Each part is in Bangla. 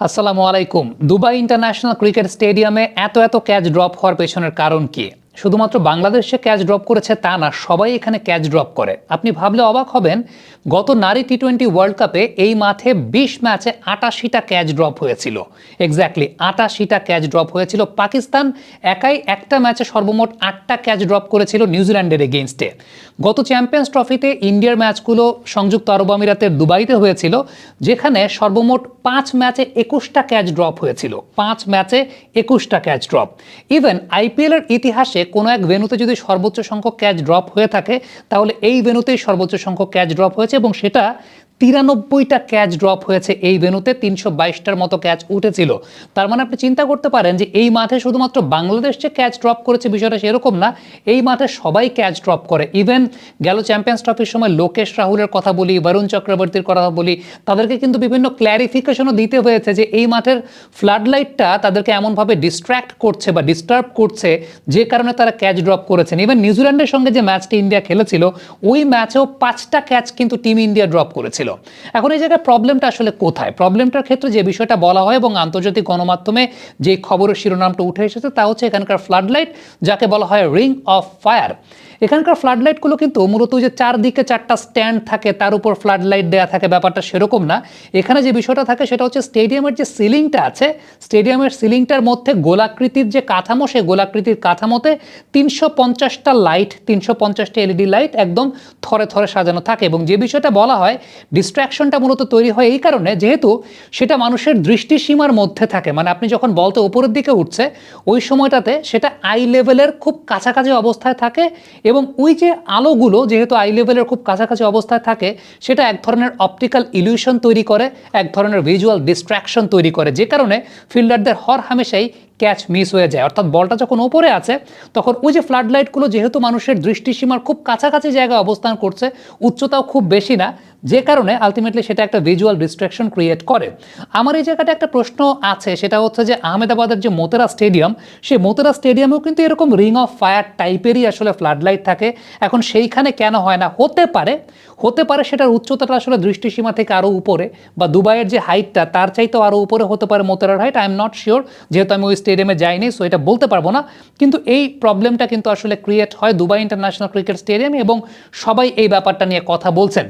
আসসালামু আলাইকুম। দুবাই ইন্টারন্যাশনাল ক্রিকেট স্টেডিয়ামে এত এত ক্যাচ ড্রপ হওয়ার পেছনের কারণ কি? শুধুমাত্র বাংলাদেশে ক্যাচ ড্রপ করেছে তা না, সবাই এখানে ক্যাচ ড্রপ করে। আপনি ভাবলে অবাক হবেন, গত নারী টি টোয়েন্টি ওয়ার্ল্ড কাপে এই মাঠে বিশ ম্যাচে আটাশিটা ক্যাচ ড্রপ হয়েছিল। এক্স্যাক্টলি আটাশিটা ক্যাচ ড্রপ হয়েছিল। পাকিস্তান একাই একটা ম্যাচে সর্বমোট আটটা ক্যাচ ড্রপ করেছিল নিউজিল্যান্ডের এগেনস্টে গত চ্যাম্পিয়ন্স ট্রফিতে ইন্ডিয়ার ম্যাচগুলো সংযুক্ত আরব আমিরাতের দুবাইতে হয়েছিল, যেখানে সর্বমোট পাঁচ ম্যাচে একুশটা ক্যাচ ড্রপ হয়েছিল। পাঁচ ম্যাচে একুশটা ক্যাচ ড্রপ। ইভেন আইপিএলের ইতিহাসে কোনো এক ভেনুতে যদি সর্বোচ্চ সংখ্যক ক্যাচ ড্রপ হয়ে থাকে, তাহলে এই ভেনুতেই সর্বোচ্চ সংখ্যক ক্যাচ ড্রপ হয়েছে এবং সেটা তিরানব্বইটা ক্যাচ ড্রপ হয়েছে এই ভেনুতে তিনশো বাইশটার মতো ক্যাচ উঠেছিল। তার মানে আপনি চিন্তা করতে পারেন যে এই মাঠে শুধুমাত্র বাংলাদেশ যে ক্যাচ ড্রপ করেছে বিষয়টা সেরকম না, এই মাঠে সবাই ক্যাচ ড্রপ করে। ইভেন গেল চ্যাম্পিয়ন্স ট্রফির সময় লোকেশ রাহুলের কথা বলি, বরুণ চক্রবর্তীর কথা বলি, তাদেরকে কিন্তু বিভিন্ন ক্ল্যারিফিকেশনও দিতে হয়েছে যে এই মাঠের ফ্লাড লাইটটা তাদেরকে এমনভাবে ডিস্ট্র্যাক্ট করছে বা ডিস্টার্ব করছে যে কারণে তারা ক্যাচ ড্রপ করেছেন। ইভেন নিউজিল্যান্ডের সঙ্গে যে ম্যাচটি ইন্ডিয়া খেলেছিল, ওই ম্যাচেও পাঁচটা ক্যাচ কিন্তু টিম ইন্ডিয়া ড্রপ করেছিল। এখন এই জায়গায় প্রবলেমটা আসলে কোথায়? প্রবলেমটার ক্ষেত্রে যে বিষয়টা বলা হয় এবং আন্তর্জাতিক গণমাধ্যমে যে খবরের শিরোনামটা উঠে এসেছে, তা হচ্ছে এখানকার ফ্লাড লাইট যাকে বলা হয় রিং অফ ফায়ার এখানকার ফ্লাড লাইটগুলো কিন্তু মূলত যে চারদিকে চারটা স্ট্যান্ড থাকে, তার উপর ফ্লাড লাইট দেওয়া থাকে, ব্যাপারটা সেরকম না। এখানে যে বিষয়টা থাকে সেটা হচ্ছে স্টেডিয়ামের যে সিলিংটা আছে স্টেডিয়ামের সিলিংটার মধ্যে গোলাকৃতির যে কাঠামো, সেই গোলাকৃতির কাঠামোতে তিনশো পঞ্চাশটা লাইট তিনশো পঞ্চাশটা এলইডি লাইট একদম থরে থরে সাজানো থাকে। এবং যে বিষয়টা বলা হয় ডিস্ট্র্যাকশনটা মূলত তৈরি হয় এই কারণে, যেহেতু সেটা মানুষের দৃষ্টিসীমার মধ্যে থাকে। মানে আপনি যখন বলতে উপরের দিকে উঠছে, ওই সময়টাতে সেটা আই লেভেলের খুব কাছাকাছি অবস্থায় থাকে এবং ওই যে আলোগুলো যেহেতু আই লেভেলের খুব কাছাকাছি অবস্থায় থাকে, সেটা এক ধরনের অপটিক্যাল ইলিউশন তৈরি করে, এক ধরনের ভিজুয়াল ডিস্ট্র্যাকশন তৈরি করে, যে কারণে ফিল্ডারদের হর হামেশাই ক্যাচ মিস হয়ে যায়। অর্থাৎ বলটা যখন ওপরে আছে, তখন ওই যে ফ্লাড লাইটগুলো যেহেতু মানুষের দৃষ্টিসীমার খুব কাছাকাছি জায়গায় অবস্থান করছে, উচ্চতাও খুব বেশি না যে কারণে আলটিমেটলি সেটা একটা ভিজুয়াল ডিস্ট্রাকশন ক্রিয়েট করে। আমার এই জায়গাটা একটা প্রশ্ন আছে, সেটা হচ্ছে যে আহমেদাবাদের যে মোতেরা স্টেডিয়াম, সেই মোতেরা স্টেডিয়ামেও কিন্তু এরকম রিং অফ ফায়ার টাইপেরই আসলে ফ্লাড লাইট থাকে। এখন সেইখানে কেন হয় না? হতে পারে হতে পারে সেটার উচ্চতাটা আসলে দৃষ্টিসীমা থেকে আরও উপরে, বা দুবাইয়ের যে হাইটটা তার চাইতেও আরও উপরে হতে পারে মোতেরার height I am not sure যেহেতু আমি ওই স্টেডিয়ামে যাইনি সো এটা বলতে পারব না। কিন্তু এই প্রবলেমটা কিন্তু আসলে ক্রিয়েট হয় দুবাই ইন্টারন্যাশনাল ক্রিকেট স্টেডিয়ামে এবং সবাই এই ব্যাপারটা নিয়ে কথা বলছেন।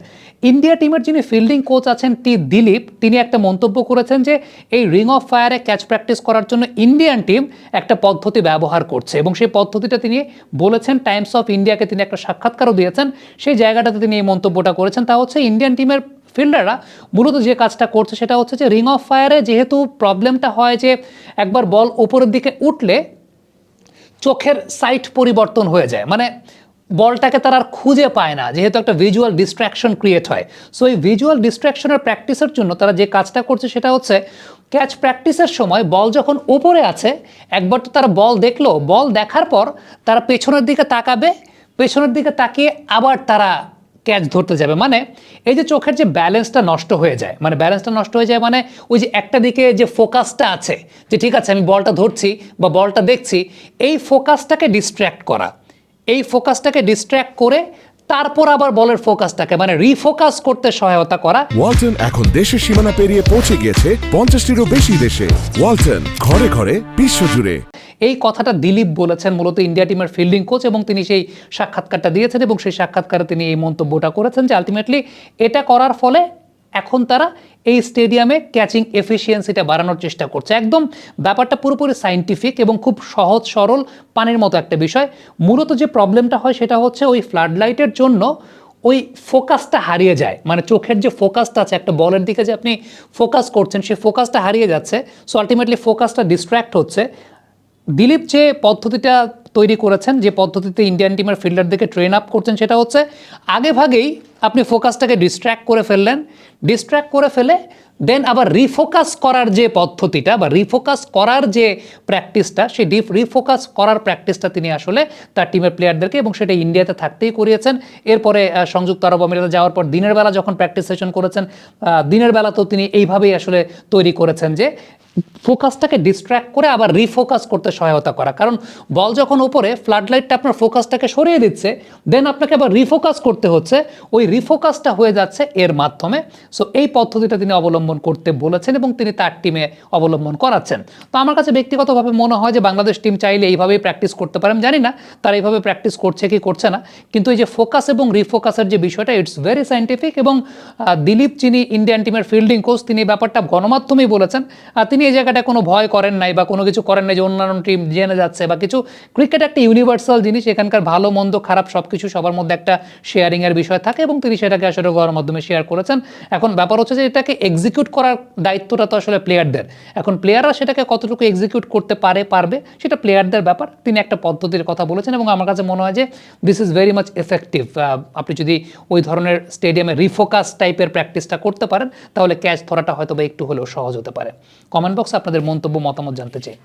ইন্ডিয়া টিমের যিনি ফিল্ডিং কোচ আছেন টি দিলীপ, তিনি একটা মন্তব্য করেছেন যে এই রিং অফ ফায়ারে ক্যাচ প্র্যাকটিস করার জন্য ইন্ডিয়ান টিম একটা পদ্ধতি ব্যবহার করছে এবং সেই পদ্ধতিটা তিনি বলেছেন টাইমস অফ ইন্ডিয়াকে তিনি একটা সাক্ষাৎকারও দিয়েছেন। সেই জায়গাটাতে তিনি এই মন্তব্যটা করেছেন। তা হচ্ছে ইন্ডিয়ান টিমের ফিল্ডাররা মূলত যে কাজটা করছে সেটা হচ্ছে যে রিং অফ ফায়ারে যেহেতু প্রবলেমটা হয় যে একবার বল ওপরের দিকে উঠলে চোখের সাইট পরিবর্তন হয়ে যায়। মানে বলটাকে তারা আর খুঁজে পায় না, যেহেতু একটা ভিজুয়াল ডিস্ট্র্যাকশন ক্রিয়েট হয়। সো এই ভিজুয়াল ডিস্ট্র্যাকশনের প্র্যাকটিসের জন্য তারা যে কাজটা করছে সেটা হচ্ছে ক্যাচ প্র্যাকটিসের সময় বল যখন ওপরে আছে, একবার তো তারা বল দেখল, বল দেখার পর তারা পেছনের দিকে তাকাবে, পেছনের দিকে তাকিয়ে আবার তারা ক্যাচ ধরতে যাবে। মানে এই যে চোখের যে ব্যালেন্সটা নষ্ট হয়ে যায় মানে ব্যালেন্সটা নষ্ট হয়ে যায় মানে ওই যে একটা দিকে যে ফোকাসটা আছে, যে ঠিক আছে আমি বলটা ধরছি বা বলটা দেখছি, এই ফোকাসটাকে ডিস্ট্র্যাক্ট করা। এই ফোকাসটাকে ডিস্ট্র্যাক্ট করে তারপর আবার বলের ফোকাসটাকে মানে রিফোকাস করতে সহায়তা করা। ওয়ালটন এখন দেশের সীমানা পেরিয়ে পৌঁছে গিয়েছে পঞ্চাশটিরও বেশি দেশে। ওয়ালটন ঘরে ঘরে বিশ্বজুড়ে এই কথাটা দিলীপ বলেছেন মূলত ইন্ডিয়া টিমের ফিল্ডিং কোচ এবং তিনি সেই সাক্ষাৎকারটা দিয়েছেন এবং সেই সাক্ষাৎকারে তিনি এই মন্তব্যটা করেছেন যে আলটিমেটলি এটা করার ফলে এখন তারা এই স্টেডিয়ামে ক্যাচিং এফিসিয়েন্সিটা বাড়ানোর চেষ্টা করছে। একদম ব্যাপারটা পুরোপুরি সাইন্টিফিক এবং খুব সহজ, সরল, পানির মতো একটা বিষয়। মূলত যে প্রবলেমটা হয় সেটা হচ্ছে ওই ফ্লাড লাইটের জন্য ওই ফোকাসটা হারিয়ে যায়। মানে চোখের যে ফোকাসটা আছে, একটা বলের দিকে যে আপনি ফোকাস করছেন সেই ফোকাসটা হারিয়ে যাচ্ছে। সো আলটিমেটলি ফোকাসটা ডিস্ট্র্যাক্ট হচ্ছে। দিলীপ যে পদ্ধতিটা তৈরি করেছেন, যে পদ্ধতিতে ইন্ডিয়ান টিমের ফিল্ডারদেরকে ট্রেন আপ করছেন, সেটা হচ্ছে আগে ভাগেই আপনি ফোকাসটাকে ডিস্ট্র্যাক্ট করে ফেললেন ডিস্ট্র্যাক্ট করে ফেলে দেন আবার রিফোকাস করার যে পদ্ধতিটা বা রিফোকাস করার যে প্র্যাকটিসটা সেই ডিপ রিফোকাস করার প্র্যাকটিসটা তিনি আসলে তার টিমের প্লেয়ারদেরকে এবং সেটা ইন্ডিয়াতে থাকতেই করিয়েছেন। এরপরে সংযুক্ত আরব আমিরাতে যাওয়ার পর দিনের বেলা যখন প্র্যাকটিস সেশন করেছেন দিনের তো তিনি এইভাবেই আসলে তৈরি করেছেন যে ফোকাসটাকে ডিস্ট্র্যাক্ট করে আবার রিফোকাস করতে সহায়তা করা। কারণ বল যখন ওপরে ফ্লাড লাইটটা আপনার ফোকাসটাকে সরিয়ে দিচ্ছে দেন আপনাকে আবার রিফোকাস করতে হচ্ছে, ওই রিফোকাসটা হয়ে যাচ্ছে এর মাধ্যমে। সো এই পদ্ধতিটা তিনি অবলম্বন করতে বলেছেন এবং তিনি তার টিমে অবলম্বন করাচ্ছেন। তো আমার কাছে ব্যক্তিগতভাবে মনে হয় যে বাংলাদেশ টিম চাইলে এইভাবেই প্র্যাকটিস করতে পারে। আমি জানি না তারা এইভাবে প্র্যাকটিস করছে কি করছে না। কিন্তু এই যে ফোকাস এবং রিফোকাসের যে বিষয়টা ইটস ভেরি সাইন্টিফিক এবং দিলীপ যিনি ইন্ডিয়ান টিমের ফিল্ডিং কোচ তিনি ব্যাপারটা গণমাধ্যমেই বলেছেন। তিনি এই জায়গাটা কোনো ভয় করেন নাই বা কোনো কিছু করেন নাই যে অন্যান্য টিম জেনে যাচ্ছে বা কিছু। ক্রিকেট একটা ইউনিভার্সাল জিনিস, এখানকার ভালো, মন্দ, খারাপ সব কিছু সবার মধ্যে একটা শেয়ারিংয়ের বিষয় থাকে এবং তিনি সেটাকে আসলে মাধ্যমে শেয়ার করেছেন। এখন ব্যাপার হচ্ছে যে এটাকে এক্সিকিউট করার দায়িত্বটা তো আসলে প্লেয়ারদের এখন প্লেয়াররা সেটাকে কতটুকু এক্সিকিউট করতে পারে, পারবে, সেটা প্লেয়ারদের ব্যাপার। তিনি একটা পদ্ধতির কথা বলেছেন এবং আমার কাছে মনে হয় যে this is very much effective আপনি যদি ওই ধরনের স্টেডিয়ামে রিফোকাস টাইপের প্র্যাকটিসটা করতে পারেন, তাহলে ক্যাচ ধরাটা হয়তো বা একটু হলেও সহজ হতে পারে। কমেন্ট বক্সে আপনাদের মন্তব্য, মতামত জানতে চাই।